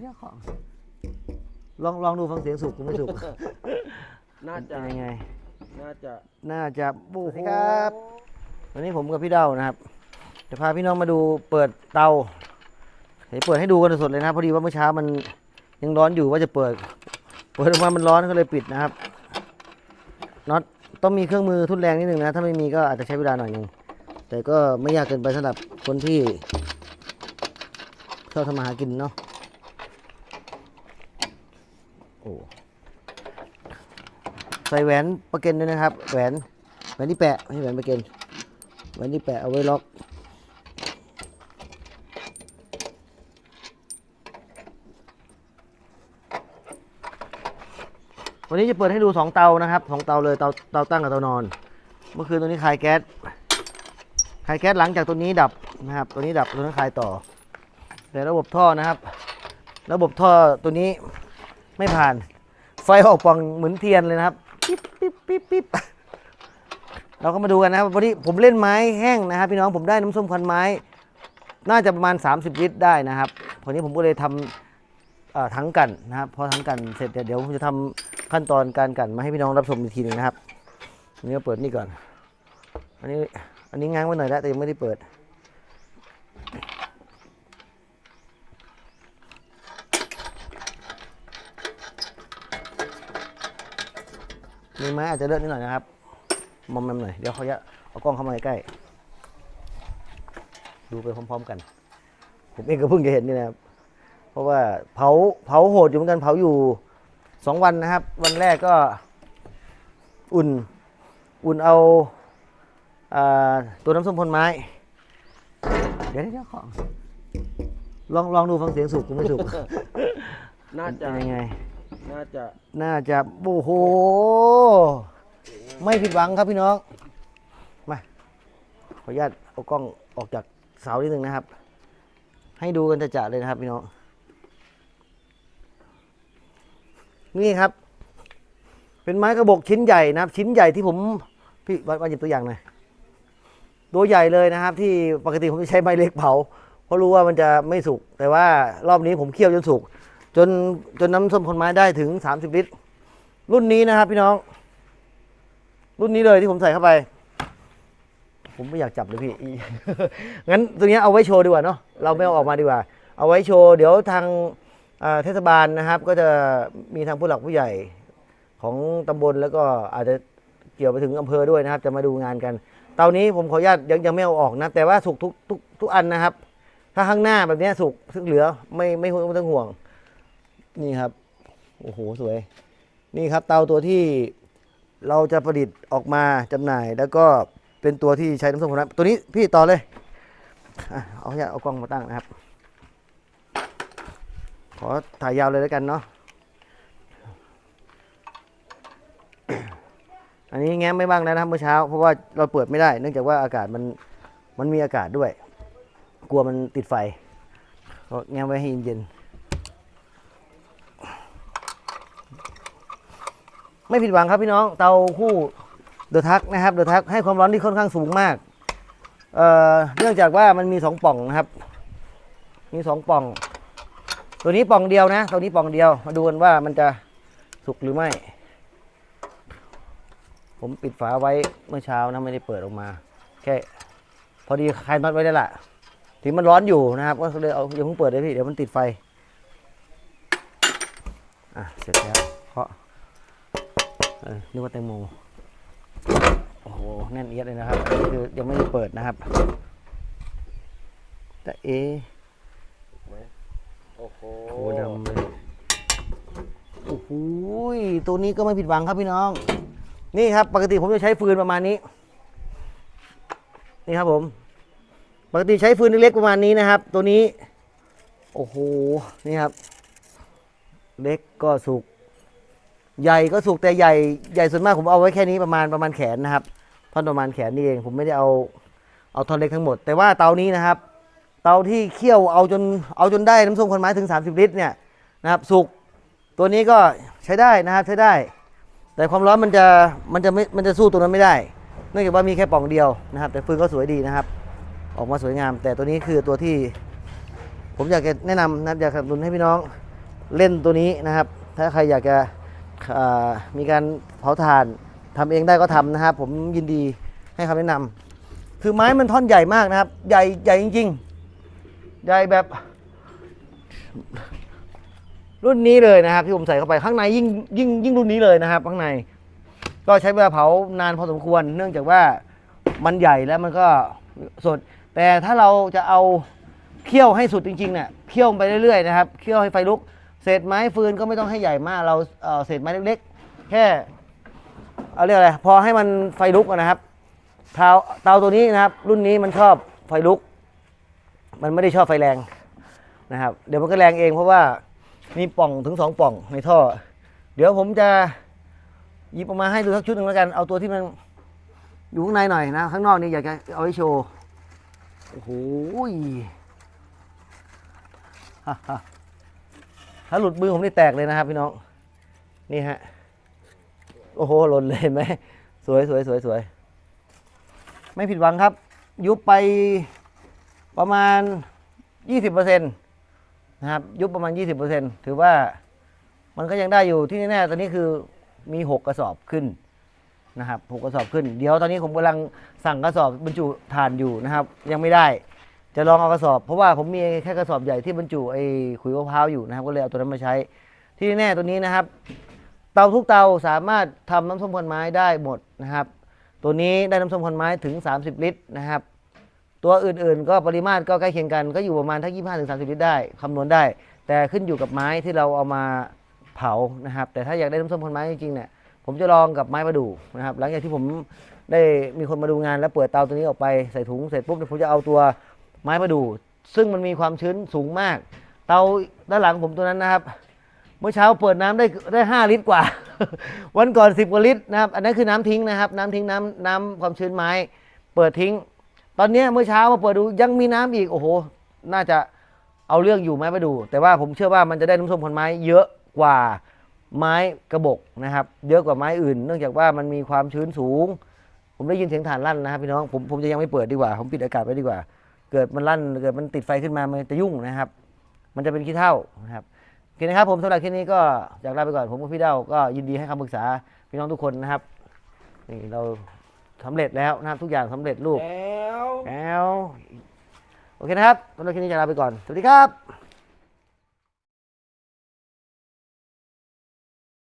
เจ้าของลองลองดูฟังเสียงสุกหรือไม่สุก น่าจะเป็นยังไง น่าจะน่าจะโอ้โหครับ วันนี้ผมกับพี่เด้านะครับจะพาพี่น้องมาดูเปิดเตาเดี๋ยวเปิดให้ดูกันสดๆเลยนะครับพอดีว่าเมื่อเช้ามันยังร้อนอยู่ว่าจะเปิด เปิดออกมามันร้อนก็เลยปิดนะครับน็อตต้องมีเครื่องมือทุนแรงนิดนึงนะ ถ้าไม่มีก็อาจจะใช้เวลาหน่อยหนึงแต่ก็ไม่ยากเกินไปสำหรับคนที่ชอบทำมาหากินเนาะ โอ้ใส่แหวนประเก็นด้วยนะครับ แหวนแหวนที่แปะไม่ใช่แหวนประเก็นแหวนที่แปะเอาไว้ล็อกวันนี้จะเปิดให้ดูสองเตานะครับสองเตาเลยเตาเตาตั้งกับเตานอน เมื่อคืนตัวนี้คายแก๊สคายแก๊สหลังจากตัวนี้ดับนะครับ ตัวนี้ดับตัวนั้นคายต่อ แต่ระบบท่อนะครับ ระบบท่อตัวนี้ ไม่ผ่าน ไฟออกป่องเหมือนเทียนเลยนะครับปิ๊บปิ๊บปิ๊บปิ๊บเราก็มาดูกันนะครับวันนี้ผมเล่นไม้แห้งนะครับ พี่น้องผมได้น้ำส้มควันไม้ น่าจะประมาณ 30 ลิตรได้นะครับคราวนี้ผมก็เลยทำทั้งกันนะครับพอทั้งกันเสร็จเดี๋ยวผมจะทำขั้นตอนการกันมาให้พี่น้องรับชมอีกทีหนึงนะครับอันนี้ก็เปิดนี่ก่อน อันนี้อันนี้ง้างไว้หน่อยแล้วแต่ยังไม่ได้เปิด มีไม้อาจจะเลอะนิดหน่อยนะครับ มอมแมมหน่อย เดี๋ยวเขาจะเอากล้องเข้ามาใกล้ๆดูไปพร้อมๆกัน ผมเองก็เพิ่งจะเห็นนี่นะครับ เพราะว่าเผาเผาโหดอยู่เหมือนกันเผาอยู่สองวันนะครับ วันแรกก็อุ่น อุ่นเอาอาตัวน้ำส้มพลไม้ เดี๋ยวเดี๋ยวของลองลองดูฟังเสียงสุกหรือไม่สุกน่าจะเป็นยังไง น่าจะน่าจะโอ้โห ไม่ผิดหวังครับพี่น้อง มา ขออนุญาตเอากล้องออกจากเสานิดนึงนะครับ ให้ดูกันจะๆเลยนะครับพี่น้อง นี่ครับ เป็นไม้กระบอกชิ้นใหญ่นะครับ ชิ้นใหญ่ที่ผมพี่วัดวัดหยิบตัวอย่างหน่อยตัวใหญ่เลยนะครับ ที่ปกติผมจะใช้ไม้เล็กเผา เพราะรู้ว่ามันจะไม่สุก แต่ว่ารอบนี้ผมเคี่ยวจนสุก จนจนน้ำส้มผลไม้ได้ถึง 30 ลิตร รุ่นนี้นะครับ พี่น้อง รุ่นนี้เลยที่ผมใส่เข้าไป ผมไม่อยากจับเลยพี่ งั้นตัวนี้เอาไว้โชว์ดีกว่าเนาะเราไม่เอาออกมาดีกว่า เอาไว้โชว์เดี๋ยวทางเทศบาลนะครับ ก็จะมีทางผู้หลักผู้ใหญ่ของตำบลแล้วก็อาจจะเกี่ยวไปถึงอำเภอด้วยนะครับ จะมาดูงานกัน เตานี้ผมขออนุญาตยังยังไม่เอาออกนะ แต่ว่าสุกทุกทุกทุกอันนะครับ ถ้าข้างหน้าแบบนี้สุกซึ่งเหลือไม่ไม่ต้องห่วง นี่ครับ โอ้โห สวย นี่ครับ เตาตัวที่เราจะประดิษฐ์ออกมาจำหน่าย แล้วก็เป็นตัวที่ใช้น้ำส้มคนนั้นตัวนี้พี่ต่อเลย เอาเนี่ยเอากล้องมาตั้งนะครับ ขอถ่ายยาวเลยแล้วกันเนาะ อันนี้แง้มไม่บ้างแล้วนะครับเมื่อเช้า เพราะว่าเราเปิดไม่ได้ เนื่องจากว่าอากาศมันมันมีอากาศด้วย กลัวมันติดไฟก็แง้มไว้ให้เย็นๆ ไม่ผิดหวังครับพี่น้องเตาคู่เดอะทักนะครับเดอะทักให้ความร้อนที่ค่อนข้างสูงมากเอ่อเนื่องจากว่ามันมีสองป่องนะครับ มีสองป่อง ตัวนี้ป่องเดียวนะตัวนี้ป่องเดียว มาดูกันว่ามันจะสุกหรือไม่ ผมปิดฝาไว้เมื่อเช้านะไม่ได้เปิดออกมา แค่พอดีคลายน็อตไว้ได้ละถึงมันร้อนอยู่นะครับ ก็เลยเอาอย่าเพิ่งเปิดเลยพี่เดี๋ยวมันติดไฟ อะเสร็จแล้วเคาะ นึกว่าแตงโมโอ้โหแน่นเอียดเลยนะครับอันนี้คือยังไม่ได้เปิดนะครับ แต่เอะโอ้โหโอ้ดำเลยโอ้โหตัวนี้ก็ไม่ผิดหวังครับพี่น้อง นี่ครับ ปกติผมจะใช้ฟืนประมาณนี้ นี่ครับผม ปกติใช้ฟืนเล็กๆประมาณนี้นะครับ ตัวนี้ โอ้โห นี่ครับ เล็กก็สุก ใหญ่ก็สุกแต่ใหญ่ใหญ่ส่วนมากผมเอาไว้แค่นี้ประมาณประมาณแขนนะครับท่อนประมาณแขนนี่เองผมไม่ได้เอาเอาท่อนเล็กทั้งหมด แต่ว่าเตานี้นะครับ เตาที่เคี่ยวเอาจนเอาจนได้น้ำส้มคนไม้ถึง 30 ลิตรเนี่ยนะครับสุกตัวนี้ก็ใช้ได้นะครับใช้ได้ แต่ความร้อนมันจะมันจะไม่มันจะสู้ตัวนั้นไม่ได้ เนื่องจากว่ามีแค่ปล่องเดียวนะครับ แต่ฟืนก็สวยดีนะครับ ออกมาสวยงาม แต่ตัวนี้คือตัวที่ ผมอยากจะแนะนำนะครับอยากสนับสนุนให้พี่น้องเล่นตัวนี้นะครับ ถ้าใครอยากจะ มีการเผาถ่านทำเองได้ก็ทำนะครับผมยินดีให้คำแนะนำคือไม้มันท่อนใหญ่มากนะครับ ใหญ่ใหญ่จริง ๆ ใหญ่แบบ รุ่นนี้เลยนะครับที่ผมใส่เข้าไปข้างในยิ่งยิ่งยิ่งรุ่นนี้เลยนะครับ ข้างใน ก็ใช้เวลาเผานานพอสมควร เนื่องจากว่ามันใหญ่แล้วมันก็สด แต่ถ้าเราจะเอาเคี่ยวให้สุดจริงๆเนี่ยเคี่ยวไปเรื่อยๆนะครับเคี่ยวให้ไฟลุก เศษไม้ฟืนก็ไม่ต้องให้ใหญ่มาก เราเเศษไม้เล็กๆ แค่เอาเรียกอะไรพอให้มันไฟลุกนะครับเตาเตาตัวนี้นะครับ รุ่นนี้มันชอบไฟลุก มันไม่ได้ชอบไฟแรงนะครับ เดี๋ยวมันก็แรงเองเพราะว่ามีป่องถึงสองป่องในท่อ เดี๋ยวผมจะหยิบออกมาให้ดูสักชุดหนึ่งแล้วกัน เอาตัวที่มันอยู่ข้างในหน่อยนะ ข้างนอกนี่อยากจะเอาไว้โชว์ โอ้โหฮ่าฮ่า ถ้าหลุดมือผมนี่แตกเลยนะครับพี่น้อง นี่ฮะ โอ้โหหล่นเลยเห็นไหมสวยสวยสวยสวย ไม่ผิดหวังครับ ยุบไปประมาณ 20%นะครับ ยุบประมาณ 20%ถือว่ามันก็ยังได้อยู่ที่แน่ๆตอนนี้คือมี 6 กระสอบขึ้นนะครับหกกระสอบขึ้น เดี๋ยวตอนนี้ผมกำลังสั่งกระสอบบรรจุถ่านอยู่นะครับ ยังไม่ได้ จะลองเอากระสอบ เพราะว่าผมมีแค่กระสอบใหญ่ที่บรรจุไอ้ขุยมะพร้าวอยู่นะครับ ก็เลยเอาตัวนั้นมาใช้ ที่แน่ตัวนี้นะครับ เตาทุกเตาสามารถทำน้ำส้มควันไม้ได้หมดนะครับ ตัวนี้ได้น้ำส้มควันไม้ถึง 30 ลิตรนะครับ ตัวอื่นๆ ก็ปริมาตรก็ใกล้เคียงกันก็อยู่ประมาณทั้ง25ถึง30ลิตรได้คำนวณได้ แต่ขึ้นอยู่กับไม้ที่เราเอามาเผานะครับ แต่ถ้าอยากได้น้ำส้มควันไม้จริงๆเนี่ยผมจะลองกับไม้ประดู่นะครับ หลังจากที่ผมได้มีคนมาดูงานแล้วเปิดเตาตัวนี้ออกไปใส่ถุงเสร็จปุ๊บผมจะเอาตัว ไม้ประดู่ซึ่งมันมีความชื้นสูงมาก เตาด้านหลังผมตัวนั้นนะครับ เมื่อเช้าเปิดน้ำได้ได้ห้าลิตรกว่า วันก่อนสิบกว่าลิตรนะครับ อันนั้นคือน้ำทิ้งนะครับ น้ำทิ้งน้ำน้ำความชื้นไม้ เปิดทิ้ง ตอนนี้เมื่อเช้ามาเปิดดูยังมีน้ำอีกโอ้โห น่าจะเอาเรื่องอยู่ไหมไปดูแต่ว่าผมเชื่อว่ามันจะได้น้ำส้มผลไม้เยอะกว่าไม้กระบอกนะครับ เยอะกว่าไม้อื่น เนื่องจากว่ามันมีความชื้นสูง ผมได้ยินเสียงถ่านลั่นนะครับพี่น้องผมผมจะยังไม่เปิดดีกว่า ผมปิดอากาศไว้ดีกว่า เกิดมันลั่นเกิดมันติดไฟขึ้นมามันจะยุ่งนะครับ มันจะเป็นขี้เท่านะครับโอเคนะครับผมสำหรับคลิปนี้ก็อยากลาไปก่อนผมกับพี่เด้าก็ยินดีให้คำปรึกษาพี่น้องทุกคนนะครับนี่เราสำเร็จแล้วนะครับทุกอย่างสำเร็จรูปแล้วแล้วโอเคนะครับสำหรับคลิปนี้จะลาไปก่อน สวัสดีครับ